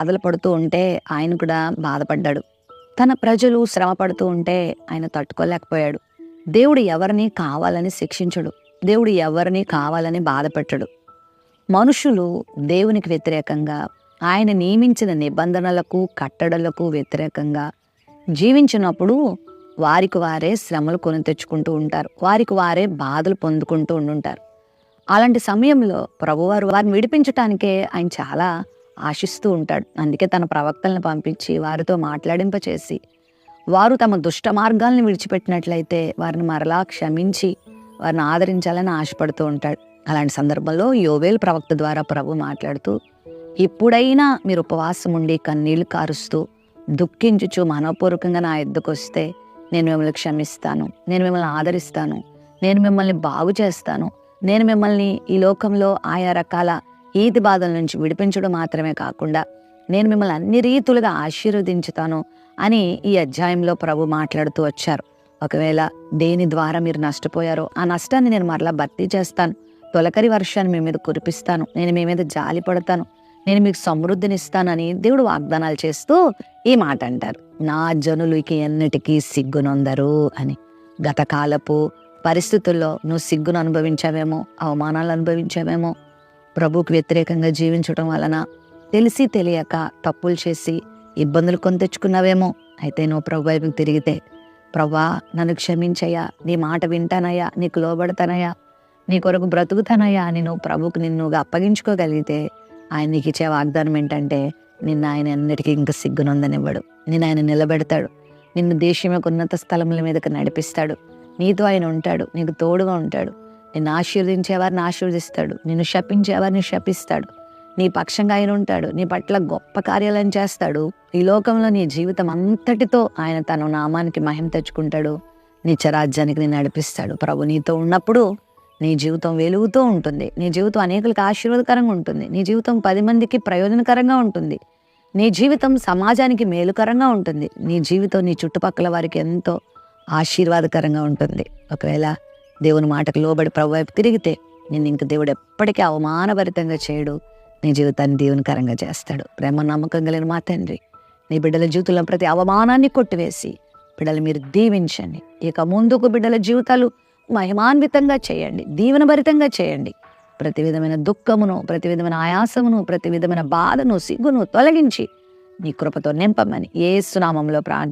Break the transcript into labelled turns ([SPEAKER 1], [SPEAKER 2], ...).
[SPEAKER 1] బాధలు పడుతూ ఉంటే ఆయన కూడా బాధపడ్డాడు. తన ప్రజలు శ్రమ పడుతూ ఉంటే ఆయన తట్టుకోలేకపోయాడు. దేవుడు ఎవరిని కావాలని శిక్షించడు. దేవుడు ఎవరిని కావాలని బాధపెట్టడు. మనుషులు దేవునికి వ్యతిరేకంగా ఆయన నియమించిన నిబంధనలకు కట్టడలకు వ్యతిరేకంగా జీవించినప్పుడు వారికి వారే శ్రమలు కొని తెచ్చుకుంటూ ఉంటారు. వారికి వారే బాధలు పొందుకుంటూ ఉండుంటారు. అలాంటి సమయంలో ప్రభువారు వారిని విడిపించటానికే ఆయన చాలా ఆశిస్తూ ఉంటాడు. అందుకే తన ప్రవక్తలను పంపించి వారితో మాట్లాడింపచేసి వారు తమ దుష్ట మార్గాల్ని విడిచిపెట్టినట్లయితే వారిని మరలా క్షమించి వారిని ఆదరించాలని ఆశపడుతూ ఉంటాడు. అలాంటి సందర్భంలో యోవేల్ ప్రవక్త ద్వారా ప్రభు మాట్లాడుతూ ఎప్పుడైనా మీరు ఉపవాసం ఉండి కన్నీళ్ళు కారుస్తూ దుఃఖించుచు మనపూర్వకంగా నా ఎద్దుకు వస్తే నేను మిమ్మల్ని క్షమిస్తాను నేను మిమ్మల్ని ఆదరిస్తాను నేను మిమ్మల్ని బాగు చేస్తాను నేను మిమ్మల్ని ఈ లోకంలో ఆయా రకాల ఈతి బాధల నుంచి విడిపించడం మాత్రమే కాకుండా నేను మిమ్మల్ని అన్ని రీతులుగా ఆశీర్వదించుతాను అని ఈ అధ్యాయంలో ప్రభు మాట్లాడుతూ వచ్చారు. ఒకవేళ దేని ద్వారా మీరు నష్టపోయారో ఆ నష్టాన్ని నేను మరలా భర్తీ చేస్తాను. తొలకరి వర్షాన్ని మీ మీద కురిపిస్తాను. నేను మీ మీద జాలి పడతాను. నేను మీకు సమృద్ధినిస్తానని దేవుడు వాగ్దానాలు చేస్తూ ఈ మాట అంటారు. నా జనులకి ఎన్నిటికీ సిగ్గునొందరు అని. గతకాలపు పరిస్థితుల్లో నువ్వు సిగ్గును అనుభవించావేమో అవమానాలు అనుభవించావేమో ప్రభుకు వ్యతిరేకంగా జీవించడం వలన తెలిసి తెలియక తప్పులు చేసి ఇబ్బందులు కొని తెచ్చుకున్నావేమో. అయితే నువ్వు ప్రభు వైపుకి తిరిగితే ప్రభా నన్ను క్షమించయ్యా. నీ మాట వింటానయ్యా. నీకు లోబడతానయ్యా. నీ కొరకు బ్రతుకుతానయ్యా అని నువ్వు ప్రభుకు నిన్నుగా అప్పగించుకోగలిగితే ఆయన నీకు ఇచ్చే వాగ్దానం ఏంటంటే నిన్ను ఆయన అన్నిటికీ ఇంకా సిగ్గునందనివ్వడు. నిన్ను ఆయన నిలబెడతాడు. నిన్ను దేశం యొక్క ఉన్నత స్థలముల మీదకి నడిపిస్తాడు. నీతో ఆయన ఉంటాడు. నీకు తోడుగా ఉంటాడు. నిన్ను ఆశీర్వదించేవారిని ఆశీర్వదిస్తాడు. నిన్ను శపించేవారిని శపిస్తాడు. నీ పక్షంగా ఆయన ఉంటాడు. నీ పట్ల గొప్ప కార్యాలను చేస్తాడు. ఈ లోకంలో నీ జీవితం అంతటితో ఆయన తన నామానికి మహిమ తెచ్చుకుంటాడు. నిత్యరాజ్యానికి నేను నడిపిస్తాడు. ప్రభు నీతో ఉన్నప్పుడు నీ జీవితం వెలుగుతూ ఉంటుంది. నీ జీవితం అనేకులకు ఆశీర్వాదకరంగా ఉంటుంది. నీ జీవితం పది మందికి ప్రయోజనకరంగా ఉంటుంది. నీ జీవితం సమాజానికి మేలుకరంగా ఉంటుంది. నీ జీవితం నీ చుట్టుపక్కల వారికి ఎంతో ఆశీర్వాదకరంగా ఉంటుంది. ఒకవేళ దేవుని మాటకు లోబడి ప్రభు వైపు తిరిగితే నేను ఇంక దేవుడు ఎప్పటికీ అవమానభరితంగా చేయడు. నీ జీవితాన్ని దేవునికరంగా చేస్తాడు. ప్రేమ నమ్మకం కలిగిన మా తండ్రి నీ బిడ్డల జీవితంలో ప్రతి అవమానాన్ని కొట్టివేసి బిడ్డలు మీరు దీవించండి. ఇక ముందుకు బిడ్డల జీవితాలు మహిమాన్వితంగా చేయండి దీవెనభరితంగా చేయండి. ప్రతి విధమైన దుఃఖమును ప్రతి విధమైన ఆయాసమును ప్రతి విధమైన బాధను సిగ్గును తొలగించి నీ కృపతో నింపమని ఏ సునామంలో ప్రార్థన